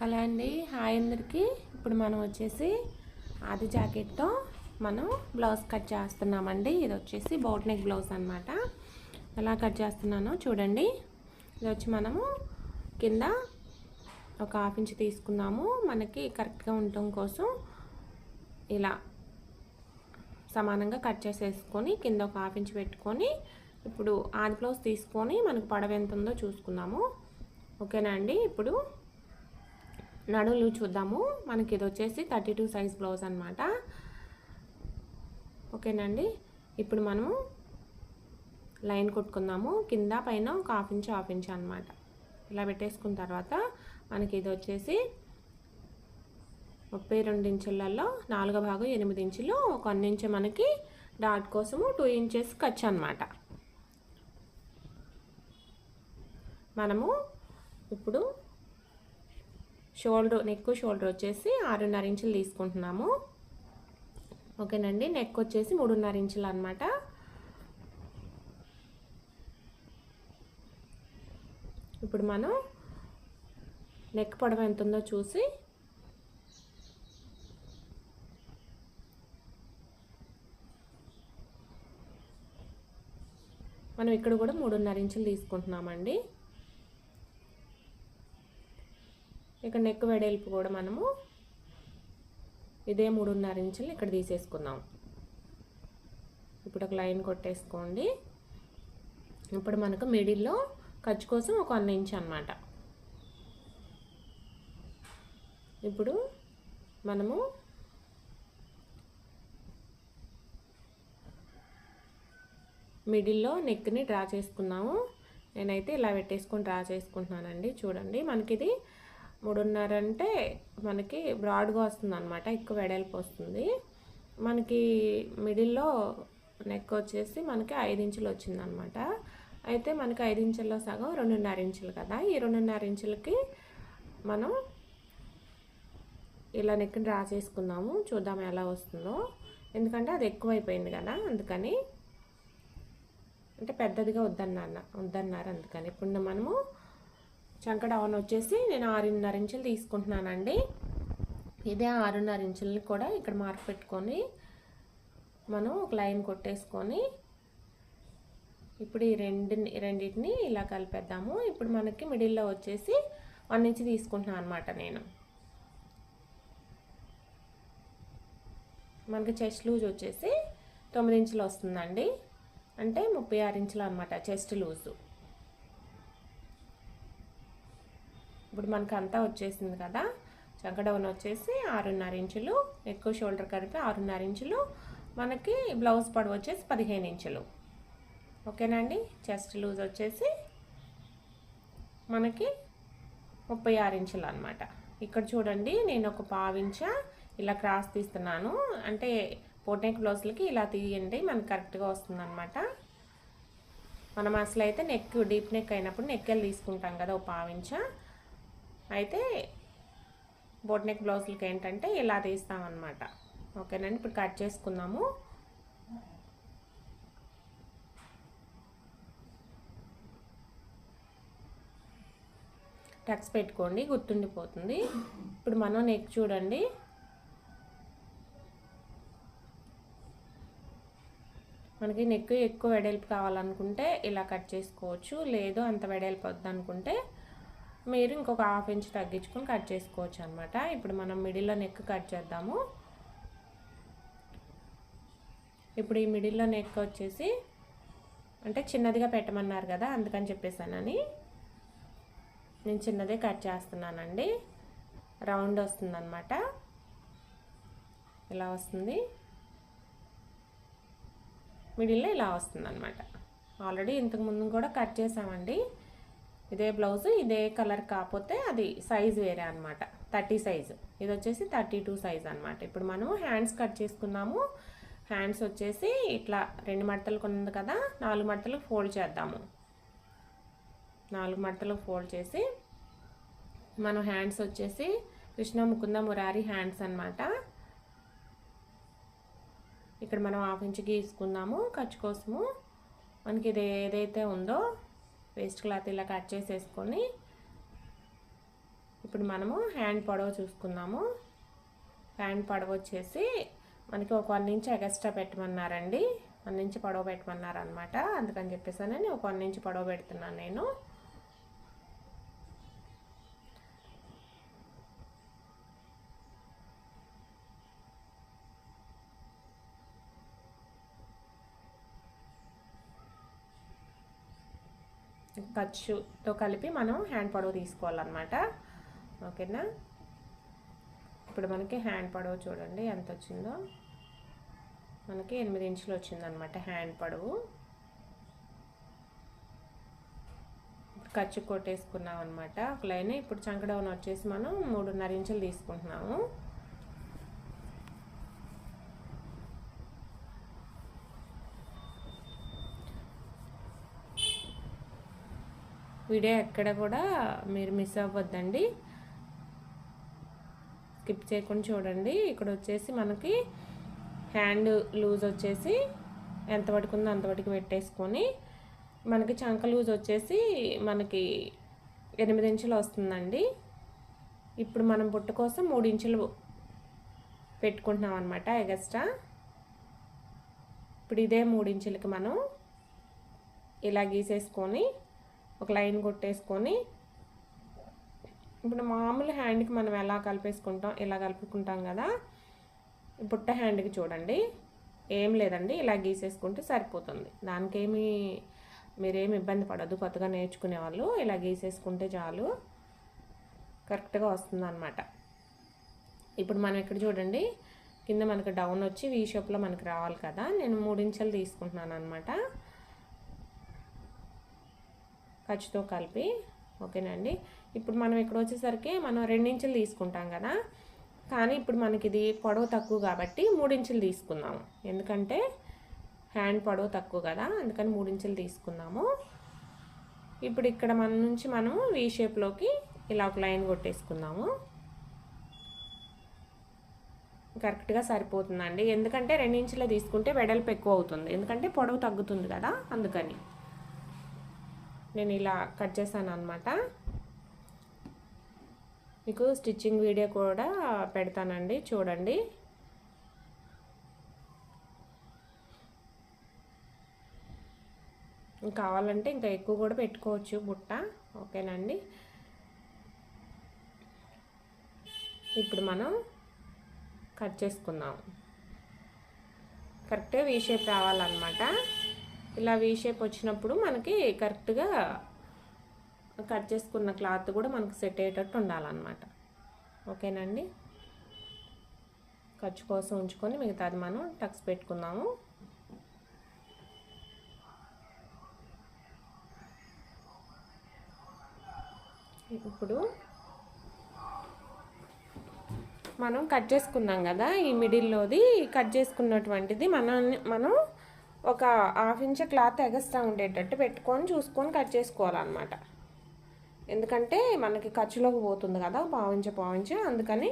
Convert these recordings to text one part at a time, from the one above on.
Hello అండి. Hi అందరికీ. ఇప్పుడు మనం వచ్చేసి ఆది జాకెట్తో మనం బ్లౌజ్ కట్ చేస్తున్నామండి. ఇది వచ్చేసి బోట్ నెక్ బ్లౌజ్ అనమాట ఎలా కట్ చేస్తున్నానో చూడండి. ఇది వచ్చి మనము కింద ఒక హాఫ్ ఇంచ్ తీసుకున్నాము. మనకి కరెక్ట్గా ఉండటం కోసం ఇలా సమానంగా కట్ చేసేసుకొని కింద ఒక హాఫ్ ఇంచ్ పెట్టుకొని ఇప్పుడు ఆది బ్లౌజ్ తీసుకొని మనకు పొడవ ఎంత ఉందో చూసుకుందాము. ఓకేనా అండి? ఇప్పుడు నడులు చూద్దాము. మనకి ఇది వచ్చేసి థర్టీ టూ సైజ్ బ్లౌజ్ అనమాట ఓకేనండి? ఇప్పుడు మనము లైన్ కొట్టుకుందాము. కింద పైన ఒక హాఫ్ ఇంచ్ హాఫ్ ఇంచ్ అనమాట ఇలా పెట్టేసుకున్న తర్వాత మనకి ఇది వచ్చేసి ముప్పై రెండు ఇంచులలో నాలుగో భాగం ఎనిమిది ఇంచులు ఒక వన్ ఇంచ్ మనకి డాట్ కోసము టూ ఇంచెస్ ఖర్చు అనమాట మనము ఇప్పుడు షోల్డర్ నెక్ షోల్డర్ వచ్చేసి ఆరున్నర ఇంచులు తీసుకుంటున్నాము. ఓకేనండి నెక్ వచ్చేసి మూడున్నర ఇంచులు అనమాట ఇప్పుడు మనం నెక్ పొడవ ఎంత ఉందో చూసి మనం ఇక్కడ కూడా మూడున్నర ఇంచులు తీసుకుంటున్నామండి. ఇక్కడ నెక్ వెడల్పు కూడా మనము ఇదే మూడున్నర ఇంచులు ఇక్కడ తీసేసుకుందాం. ఇప్పుడు ఒక లైన్ కొట్టేసుకోండి. ఇప్పుడు మనకు మిడిల్లో ఖర్చు కోసం ఒక వన్ ఇంచ్ అనమాట ఇప్పుడు మనము మిడిల్లో నెక్ని డ్రా చేసుకున్నాము నేనైతే ఇలా పెట్టేసుకొని డ్రా చేసుకుంటున్నానండి. చూడండి మనకి ఇది మూడున్నర అంటే మనకి బ్రాడ్గా వస్తుంది అనమాట ఎక్కువ వెడల్పు వస్తుంది. మనకి మిడిల్లో నెక్ వచ్చేసి మనకి ఐదు ఇంచులు వచ్చిందనమాట అయితే మనకి ఐదు ఇంచుల్లో సగం రెండున్నర ఇంచులు కదా. ఈ రెండున్నర ఇంచులకి మనం ఇలా నెక్ని డ్రా చేసుకుందాము చూద్దాం ఎలా వస్తుందో. ఎందుకంటే అది ఎక్కువైపోయింది కదా అందుకని. అంటే పెద్దదిగా వద్దన్నారు వద్దన్నారు అందుకని. ఇప్పుడు మనము చంకడవన్ వచ్చేసి నేను ఆరున్నర ఇంచులు తీసుకుంటున్నానండి. ఇదే ఆరున్నర ఇంచులని కూడా ఇక్కడ మార్క్ పెట్టుకొని మనం ఒక లైన్ కొట్టేసుకొని ఇప్పుడు ఈ రెండు రెండింటిని ఇలా కలిపేద్దాము. ఇప్పుడు మనకి మిడిల్లో వచ్చేసి వన్ ఇంచ్ తీసుకుంటున్నాను అనమాట నేను. మనకి చెస్ట్ లూజ్ వచ్చేసి తొమ్మిది ఇంచులు వస్తుందండి. అంటే ముప్పై ఆరు ఇంచులు అనమాట చెస్ట్ లూజు ఇప్పుడు మనకు అంతా వచ్చేసింది కదా. చంకడౌన్ వచ్చేసి ఆరున్నర ఇంచులు ఎక్కువ షోల్డర్ కలిపి ఆరున్నర ఇంచులు మనకి బ్లౌజ్ పొడవు వచ్చేసి పదిహేను ఇంచులు. ఓకేనండి చెస్ట్ లూజ్ వచ్చేసి మనకి ముప్పై ఆరు ఇంచులు అనమాట ఇక్కడ చూడండి నేను ఒక పావించ ఇలా క్రాస్ తీస్తున్నాను. అంటే పోటెక్ బ్లౌజ్లకి ఇలా తీయండి మనకు కరెక్ట్గా వస్తుంది అనమాట మనం అసలు అయితే నెక్ డీప్ నెక్ అయినప్పుడు నెక్కెలు తీసుకుంటాం కదా ఒక పావించ. అయితే బోట్ నెక్ బ్లౌజులకి ఏంటంటే ఇలా తీస్తామన్నమాట. ఓకేనండి? ఇప్పుడు కట్ చేసుకుందాము. టక్స్ పెట్టుకోండి గుర్తుండిపోతుంది. ఇప్పుడు మనం నెక్ చూడండి. మనకి నెక్ ఎక్కువ వెడల్పు కావాలనుకుంటే ఇలా కట్ చేసుకోవచ్చు. లేదు అంత వెడల్పు వద్దనుకుంటే మీరు ఇంకొక హాఫ్ ఇంచ్ తగ్గించుకొని కట్ చేసుకోవచ్చు అనమాట ఇప్పుడు మనం మిడిల్లో నెక్ కట్ చేద్దాము. ఇప్పుడు ఈ మిడిల్లో నెక్ వచ్చేసి అంటే చిన్నదిగా పెట్టమన్నారు కదా అందుకని చెప్పేసానని. నేను చిన్నదే కట్ చేస్తున్నానండి. రౌండ్ వస్తుందన్నమాట. ఇలా వస్తుంది. మిడిల్లో ఇలా వస్తుందన్నమాట. ఆల్రెడీ ఇంతకుముందు కూడా కట్ చేసామండి. ఇదే బ్లౌజ్ ఇదే కలర్ కాకపోతే అది సైజ్ వేరే అనమాట థర్టీ సైజు ఇది వచ్చేసి థర్టీ టూ సైజ్ అనమాట ఇప్పుడు మనం హ్యాండ్స్ కట్ చేసుకున్నాము. హ్యాండ్స్ వచ్చేసి ఇట్లా రెండు మడతలు కొన్నది కదా నాలుగు మడతలు ఫోల్డ్ చేద్దాము. నాలుగు మడతలు ఫోల్డ్ చేసి మనం హ్యాండ్స్ వచ్చేసి కృష్ణ ముకుంద మురారి హ్యాండ్స్ అనమాట ఇక్కడ మనం హాఫ్ ఇంచ్ గీసుకుందాము ఖర్చు కోసము. మనకి ఇది ఏదైతే ఉందో వేస్ట్ క్లాత్ ఇలా కట్ చేసేసుకొని ఇప్పుడు మనము హ్యాండ్ పొడవు చూసుకుందాము. హ్యాండ్ పొడవు వచ్చేసి మనకి ఒక వన్ ఇంచ్ ఎగస్ట్రా పెట్టమన్నారండి. వన్ ఇంచ్ పొడవు పెట్టమన్నారు అనమాట అందుకని చెప్పేసానని ఒక వన్ ఇంచ్ పొడవు పెడుతున్నాను నేను. ఖర్చుతో కలిపి మనం హ్యాండ్ పొడవు తీసుకోవాలన్నమాట. ఓకేనా? ఇప్పుడు మనకి హ్యాండ్ పొడవు చూడండి ఎంత వచ్చిందో మనకి ఎనిమిది ఇంచులు వచ్చిందనమాట హ్యాండ్ పొడవు. ఖర్చు కొట్టేసుకున్నాం అనమాట ఒక లైన్ ఇప్పుడు చంకడౌన్ వచ్చేసి మనం మూడున్నర ఇంచులు తీసుకుంటున్నాము. వీడియో ఎక్కడ కూడా మీరు మిస్ అవ్వద్దండి. స్కిప్ చేయకుండా చూడండి. ఇక్కడ వచ్చేసి మనకి హ్యాండ్ లూజ్ వచ్చేసి ఎంత పడుకుందో అంతవరకు పెట్టేసుకొని మనకి చంక లూజ్ వచ్చేసి మనకి ఎనిమిది ఇంచులు వస్తుందండి. ఇప్పుడు మనం బుట్ట కోసం మూడు ఇంచులు పెట్టుకుంటున్నాం అనమాట ఎగస్ట్రా. ఇప్పుడు ఇదే మూడు ఇంచులకి మనం ఇలా గీసేసుకొని ఒక లైన్ కొట్టేసుకొని ఇప్పుడు మామూలు హ్యాండ్కి మనం ఎలా కలిపేసుకుంటాం ఇలా కలుపుకుంటాం కదా. బుట్ట హ్యాండ్కి చూడండి. ఏం లేదండి ఇలా గీసేసుకుంటే సరిపోతుంది. దానికేమి మీరేమి ఇబ్బంది పడద్దు కొత్తగా నేర్చుకునే వాళ్ళు ఇలా గీసేసుకుంటే చాలు. కరెక్ట్గా వస్తుంది అనమాట ఇప్పుడు మనం ఇక్కడ చూడండి కింద మనకు డౌన్ వచ్చి వీ షేప్లో మనకు రావాలి కదా. నేను మూడించెలు తీసుకుంటున్నాను అనమాట ఖర్చుతో కలిపి ఓకేనండి? ఇప్పుడు మనం ఇక్కడ వచ్చేసరికి మనం రెండించులు తీసుకుంటాం కదా? కానీ ఇప్పుడు మనకి ఇది పొడవు తక్కువ కాబట్టి మూడించులు తీసుకుందాము. ఎందుకంటే హ్యాండ్ పొడవు తక్కువ కదా అందుకని మూడించులు తీసుకుందాము. ఇప్పుడు ఇక్కడ మన నుంచి మనము వీ షేప్లోకి ఇలా ఒక లైన్ కొట్టేసుకుందాము. కరెక్ట్గా సరిపోతుందండి. ఎందుకంటే రెండించులో తీసుకుంటే వెడల్పు ఎక్కువ అవుతుంది. ఎందుకంటే పొడవు తగ్గుతుంది కదా అందుకని. నేను ఇలా కట్ చేశాను అనమాట మీకు స్టిచ్చింగ్ వీడియో కూడా పెడతానండి చూడండి. కావాలంటే ఇంకా ఎక్కువ కూడా పెట్టుకోవచ్చు బుట్ట ఓకేనండి. ఇప్పుడు మనం కట్ చేసుకుందాం. కరెక్ట్గా వీ షేప్ రావాలన్నమాట. ఇలా వీ షేప్ వచ్చినప్పుడు మనకి కరెక్ట్గా కట్ చేసుకున్న క్లాత్ కూడా మనకు సెట్ అయ్యేటట్టు ఉండాలన్నమాట. ఓకేనండి? ఖర్చు కోసం ఉంచుకొని మిగతాది మనం టక్స్ పెట్టుకుందాము. ఇప్పుడు మనం కట్ చేసుకున్నాం కదా ఈ మిడిల్లోది కట్ చేసుకున్నటువంటిది మనం మనం ఒక హాఫ్ ఇంచ్ క్లాత్ ఎగస్ట్రా ఉండేటట్టు పెట్టుకొని చూసుకొని కట్ చేసుకోవాలన్నమాట. ఎందుకంటే మనకి ఖర్చులోకి పోతుంది కదా పావించ పావించ అందుకని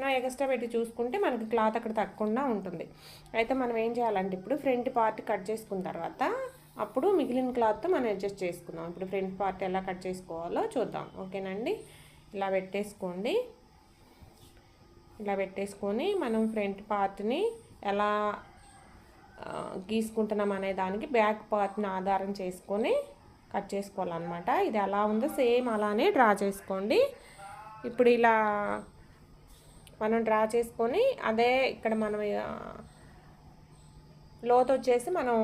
నా ఎగస్ట్రా పెట్టి చూసుకుంటే మనకి క్లాత్ అక్కడ తగ్గకుండా ఉంటుంది. అయితే మనం ఏం చేయాలంటే ఇప్పుడు ఫ్రంట్ పార్ట్ కట్ చేసుకున్న తర్వాత అప్పుడు మిగిలిన క్లాత్ మనం అడ్జస్ట్ చేసుకుందాం. ఇప్పుడు ఫ్రంట్ పార్ట్ ఎలా కట్ చేసుకోవాలో చూద్దాం. ఓకేనండి? ఇలా పెట్టేసుకోండి. ఇలా పెట్టేసుకొని మనం ఫ్రంట్ పార్ట్ని ఎలా గీసుకుంటున్నాం అనే దానికి బ్యాక్ పార్ట్ని ఆధారం చేసుకొని కట్ చేసుకోవాలన్నమాట. ఇది ఎలా ఉందో సేమ్ అలానే డ్రా చేసుకోండి. ఇప్పుడు ఇలా మనం డ్రా చేసుకొని అదే ఇక్కడ మనం లోతు వచ్చేసి మనం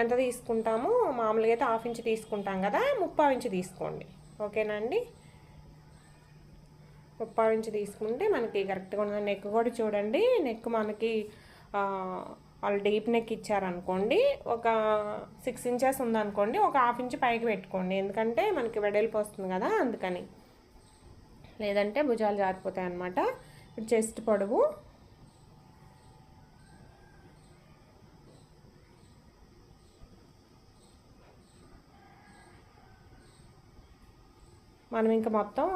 ఎంత తీసుకుంటామో మామూలుగా అయితే హాఫ్ ఇంచ్ తీసుకుంటాం కదా ముప్పై ఇంచ్ తీసుకోండి. ఓకేనండి ముప్పై ఇంచ్ తీసుకుంటే మనకి కరెక్ట్గా ఉన్న నెక్ కూడా చూడండి. నెక్ మనకి వాళ్ళు డీప్ నెక్ ఇచ్చారనుకోండి ఒక సిక్స్ ఇంచెస్ ఉందనుకోండి ఒక హాఫ్ ఇంచ్ పైకి పెట్టుకోండి. ఎందుకంటే మనకి వెడల్పు వస్తుంది కదా అందుకని. లేదంటే భుజాలు జారిపోతాయి అన్నమాట. ఇప్పుడు చెస్ట్ పొడవు. మనం ఇంకా మొత్తం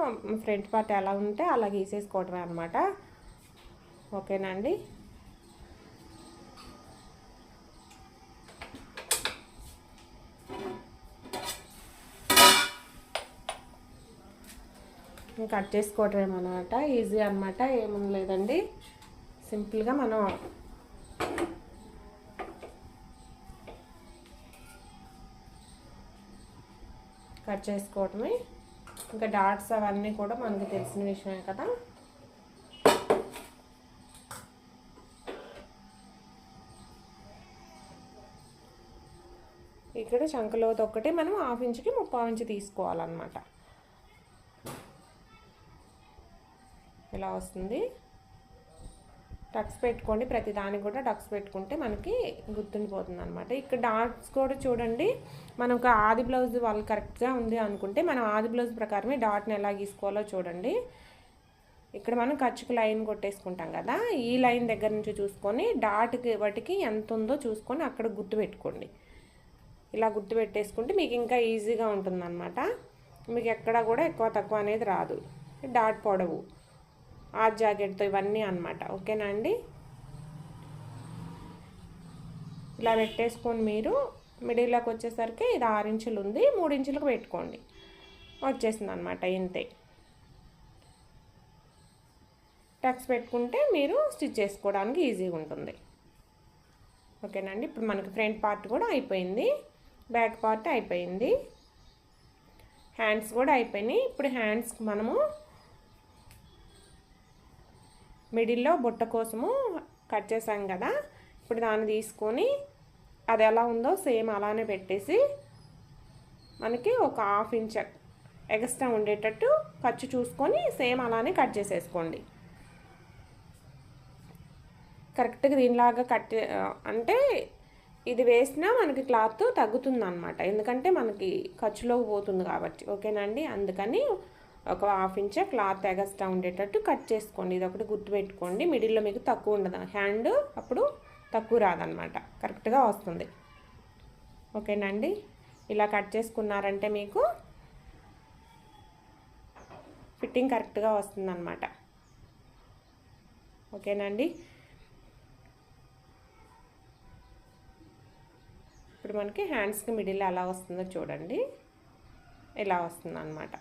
ఫ్రంట్ పార్ట్ ఎలా ఉంటే అలా గీసేసుకోవటమే అనమాట ఓకేనండి కట్ చేసుకోవటం అనమాట ఈజీ అనమాట ఏమీ లేదండి. సింపుల్గా మనం కట్ చేసుకోవటమే. ఇంకా డాట్స్ అవన్నీ కూడా మనకు తెలిసిన విషయమే కదా. ఇక్కడ చంకలోత ఒక్కటి మనం హాఫ్ ఇంచుకి ముప్పావు ఇంచు తీసుకోవాలన్నమాట. ఇలా వస్తుంది? టక్స్ పెట్టుకోండి. ప్రతి దానికి కూడా టక్స్ పెట్టుకుంటే మనకి గుర్తుండిపోతుంది అనమాట ఇక్కడ డాట్స్ కూడా చూడండి. మనం ఒక ఆది బ్లౌజ్ వాళ్ళు కరెక్ట్గా ఉంది అనుకుంటే మనం ఆది బ్లౌజ్ ప్రకారమే డాట్ని ఎలా గీసుకోవాలో చూడండి. ఇక్కడ మనం ఖర్చుకు లైన్ కొట్టేసుకుంటాం కదా. ఈ లైన్ దగ్గర నుంచి చూసుకొని డాట్కి వాటికి ఎంత ఉందో చూసుకొని అక్కడ గుర్తు పెట్టుకోండి. ఇలా గుర్తు పెట్టేసుకుంటే మీకు ఇంకా ఈజీగా ఉంటుందన్నమాట. మీకు ఎక్కడ కూడా ఎక్కువ తక్కువ అనేది రాదు. డాట్ పొడవు. ఆ జాకెట్తో ఇవన్నీ అనమాట ఓకేనా అండి? ఇలా పెట్టేసుకొని మీరు మిడిల్లోకి వచ్చేసరికి ఇది ఆరు ఇంచులు ఉంది. మూడు ఇంచులకు పెట్టుకోండి. వచ్చేసింది అనమాట ఇంతే. టక్స్ పెట్టుకుంటే మీరు స్టిచ్ చేసుకోవడానికి ఈజీగా ఉంటుంది. ఓకేనండి ఇప్పుడు మనకి ఫ్రంట్ పార్ట్ కూడా అయిపోయింది. బ్యాక్ పార్ట్ అయిపోయింది. హ్యాండ్స్ కూడా అయిపోయినాయి. ఇప్పుడు హ్యాండ్స్కి మనము మిడిల్లో బుట్ట కోసము కట్ చేసాం కదా. ఇప్పుడు దాన్ని తీసుకొని అది ఎలా ఉందో సేమ్ అలానే పెట్టేసి మనకి ఒక హాఫ్ ఇంచ్ ఎక్స్ట్రా ఉండేటట్టు ఖర్చు చూసుకొని సేమ్ అలానే కట్ చేసేసుకోండి. కరెక్ట్గా దీనిలాగా కట్ అంటే ఇది వేసినా మనకి క్లాత్ తగ్గుతుంది అనమాట ఎందుకంటే మనకి ఖర్చులోకి పోతుంది కాబట్టి. ఓకేనండి అందుకని ఒక హాఫ్ ఇంచ్ క్లాత్ ఎగస్ట్రా ఉండేటట్టు కట్ చేసుకోండి. ఇది ఒకటి గుర్తుపెట్టుకోండి మిడిల్లో మీకు తక్కువ ఉండదు. హ్యాండ్ అప్పుడు తక్కువ రాదనమాట కరెక్ట్గా వస్తుంది. ఓకేనండి ఇలా కట్ చేసుకున్నారంటే మీకు ఫిట్టింగ్ కరెక్ట్గా వస్తుందన్నమాట. ఓకేనండి ఇప్పుడు మనకి హ్యాండ్స్కి మిడిల్ ఎలా వస్తుందో చూడండి. ఇలా వస్తుంది అనమాట